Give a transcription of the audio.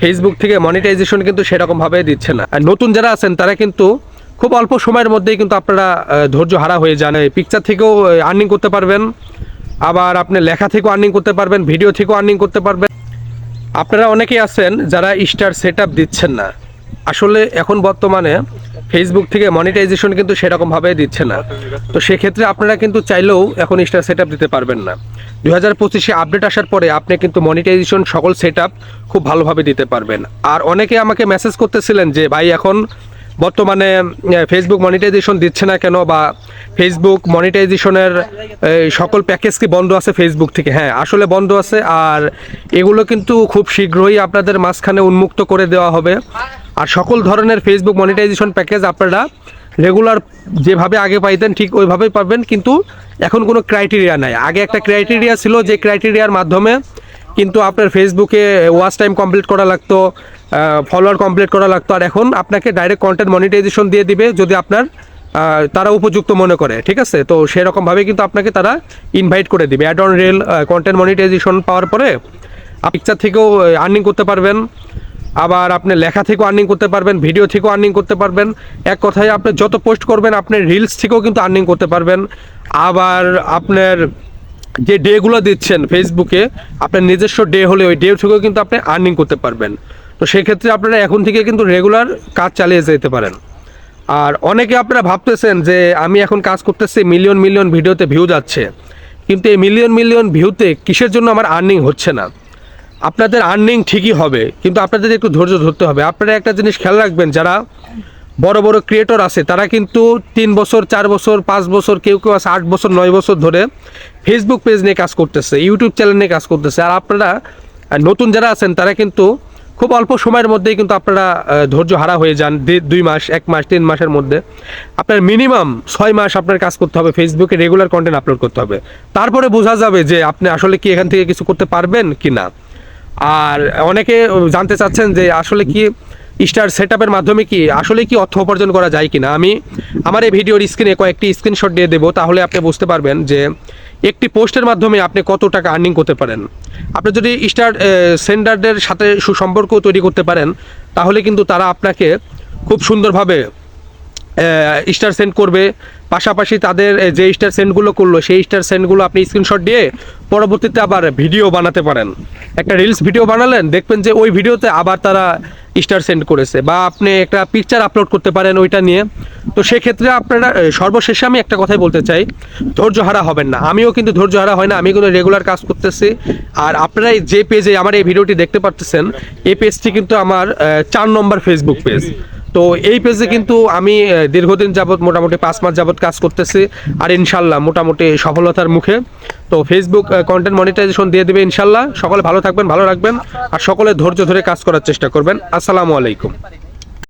Facebook থেকে monetization কিন্তু সেরকমভাবে দিচ্ছে না। আর নতুন যারা আছেন, তারা কিন্তু খুব অল্প সময়ের মধ্যেই কিন্তু আপনারা ধৈর্য হারা হয়ে যান। পিকচার থেকেও আর্নিং করতে পারবেন। আবার আপনি লেখা থেকেও আর্নিং করতে পারবেন ভিডিও থেকেও আর্নিং করতে পারবেন। আপনারা অনেকেই আছেন যারা স্টার সেট দিচ্ছেন না। আসলে এখন বর্তমানে ফেসবুক থেকে মনিটাইজেশন কিন্তু সেরকমভাবে দিচ্ছে না। তো সেক্ষেত্রে আপনারা কিন্তু চাইলেও এখন স্টার সেট দিতে পারবেন না। দু হাজার পঁচিশে আপডেট আসার পরে আপনি কিন্তু মনিটাইজেশন সকল সেট খুব ভালোভাবে দিতে পারবেন। আর অনেকে আমাকে মেসেজ করতেছিলেন যে, ভাই, এখন বর্তমানে ফেসবুক মনিটাইজেশন দিচ্ছে না কেন? বা ফেসবুক মনিটাইজেশনের সকল প্যাকেজ কি বন্ধ আছে ফেসবুক থেকে? হ্যাঁ আসলে বন্ধ আছে। আর এগুলো কিন্তু খুব শীঘ্রই আপনাদের মাঝখানে উন্মুক্ত করে দেওয়া হবে। আর সকল ধরনের ফেসবুক মনিটাইজেশন প্যাকেজ আপনারা রেগুলার যেভাবে আগে পাইতেন ঠিক ওইভাবেই পাবেন, কিন্তু এখন কোনো ক্রাইটেরিয়া নাই। আগে একটা ক্রাইটেরিয়া ছিল যে ক্রাইটেরিয়ার মাধ্যমে কিন্তু আপনার ফেসবুকে ওয়াচ টাইম কমপ্লিট করা লাগতো ফলোয়ার কমপ্লিট করা লাগতো, আর এখন আপনাকে ডাইরেক্ট কন্টেন্ট মনিটাইজেশন দিয়ে দিবে যদি আপনার তারা উপযুক্ত মনে করে, ঠিক আছে? তো সেরকমভাবে কিন্তু আপনাকে তারা ইনভাইট করে দিবে। Ad on reel content monetization পাওয়ার পরে পিকচার থেকেও আর্নিং করতে পারবেন। আবার আপনি লেখা থেকেও আর্নিং করতে পারবেন ভিডিও থেকেও আর্নিং করতে পারবেন। এক কথায় আপনি যত পোস্ট করবেন, আপনি রিলস থেকেও কিন্তু আর্নিং করতে পারবেন। আবার আপনার যে ডেগুলো দিচ্ছেন ফেসবুকে আপনার নিজস্ব ডে হলে ওই ডে থেকেও কিন্তু আপনি আর্নিং করতে পারবেন। তো সেক্ষেত্রে আপনারা এখন থেকে কিন্তু রেগুলার কাজ চালিয়ে যেতে পারেন। আর অনেকে আপনারা ভাবতেছেন যে, আমি এখন কাজ করতেছি মিলিয়ন মিলিয়ন ভিডিওতে ভিউ যাচ্ছে। কিন্তু এই মিলিয়ন মিলিয়ন ভিউতে কিসের জন্য আমার আর্নিং হচ্ছে না? আপনাদের আর্নিং ঠিকই হবে, কিন্তু আপনাদের একটু ধৈর্য ধরতে হবে। আপনারা একটা জিনিস খেয়াল রাখবেন, যারা বড় বড় ক্রিয়েটর আছে, তারা কিন্তু তিন বছর, চার বছর, পাঁচ বছর, কেউ কেউ আছে আট বছর, নয় বছর ধরে ফেসবুক পেজ নিয়ে কাজ করতেছে ইউটিউব চ্যানেল নিয়ে কাজ করতেছে। আর আপনারা নতুন যারা আছেন, তারা কিন্তু খুব অল্প সময়ের মধ্যেই কিন্তু আপনারা ধৈর্য হারা হয়ে যান দুই মাস, এক মাস, তিন মাসের মধ্যে। আপনার মিনিমাম ছয় মাস আপনার কাজ করতে হবে ফেসবুকে রেগুলার কন্টেন্ট আপলোড করতে হবে। তারপরে বোঝা যাবে যে আপনি আসলে কি এখান থেকে কিছু করতে পারবেন কি না। আর অনেকে জানতে চাচ্ছেন যে আসলে কি স্টার সেট মাধ্যমে কি, আসলে কি অর্থ উপার্জন করা যায় কিনা? আমি আমার এই ভিডিওর স্ক্রিনে কয়েকটি স্ক্রিনশট দিয়ে দেবো, তাহলে আপনি বুঝতে পারবেন যে একটি পোস্টের মাধ্যমে আপনি কত টাকা আর্নিং করতে পারেন। আপনি যদি স্টার সেন্ডারদের সাথে সুসম্পর্ক তৈরি করতে পারেন, তাহলে কিন্তু তারা আপনাকে খুব সুন্দরভাবে স্টার সেন্ড করবে। পাশাপাশি তাদের যে স্টার সেন্ডগুলো করল, সেই স্টার সেন্ডগুলো আপনি স্ক্রিনশট দিয়ে পরবর্তীতে আবার ভিডিও বানাতে পারেন। একটা রিলস ভিডিও বানালেন, দেখবেন যে ওই ভিডিওতে আবার তারা স্টার সেন্ড করেছে। বা আপনি একটা পিকচার আপলোড করতে পারেন ওইটা নিয়ে। তো সেক্ষেত্রে আপনারা সর্বশেষে আমি একটা কথাই বলতে চাই, ধৈর্য হারা হবেন না। আমিও কিন্তু ধৈর্য হারা হয় না, আমি কিন্তু রেগুলার কাজ করতেছি। আর আপনারা যে পেজে আমার এই ভিডিওটি দেখতে পাচ্ছেন এই পেজটি কিন্তু আমার চার নম্বর ফেসবুক পেজ তো এই পেজে কিন্তু আমি দীর্ঘদিন যাবৎ মোটামুটি পাঁচ মাস যাবৎ কাজ করতেছি আর ইনশাল্লাহ মোটামুটি সফলতার মুখে। তো ফেসবুক কন্টেন্ট মনিটাইজেশন দিয়ে দেবে ইনশাল্লাহ। সকলে ভালো থাকবেন, ভালো রাখবেন। আর সকলে ধৈর্য ধরে কাজ করার চেষ্টা করবেন। আসসালামু আলাইকুম।